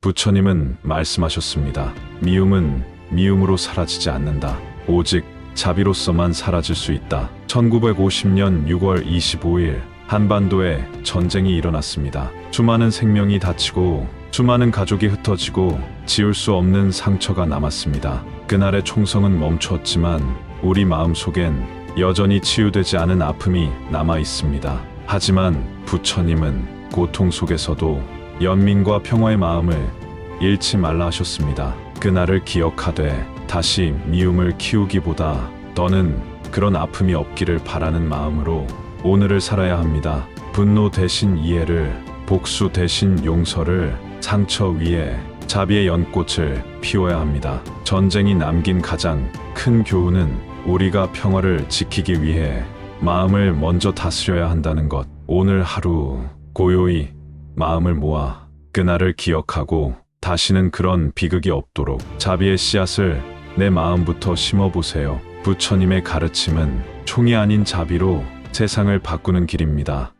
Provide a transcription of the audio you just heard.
부처님은 말씀하셨습니다. 미움은 미움으로 사라지지 않는다. 오직 자비로서만 사라질 수 있다. 1950년 6월 25일 한반도에 전쟁이 일어났습니다. 수많은 생명이 다치고 수많은 가족이 흩어지고 지울 수 없는 상처가 남았습니다. 그날의 총성은 멈췄지만 우리 마음속엔 여전히 치유되지 않은 아픔이 남아 있습니다. 하지만 부처님은 고통 속에서도 연민과 평화의 마음을 잃지 말라 하셨습니다. 그날을 기억하되 다시 미움을 키우기보다 너는 그런 아픔이 없기를 바라는 마음으로 오늘을 살아야 합니다. 분노 대신 이해를, 복수 대신 용서를, 상처 위에 자비의 연꽃을 피워야 합니다. 전쟁이 남긴 가장 큰 교훈은 우리가 평화를 지키기 위해 마음을 먼저 다스려야 한다는 것. 오늘 하루 고요히 마음을 모아 그날을 기억하고 다시는 그런 비극이 없도록 자비의 씨앗을 내 마음부터 심어보세요. 부처님의 가르침은 총이 아닌 자비로 세상을 바꾸는 길입니다.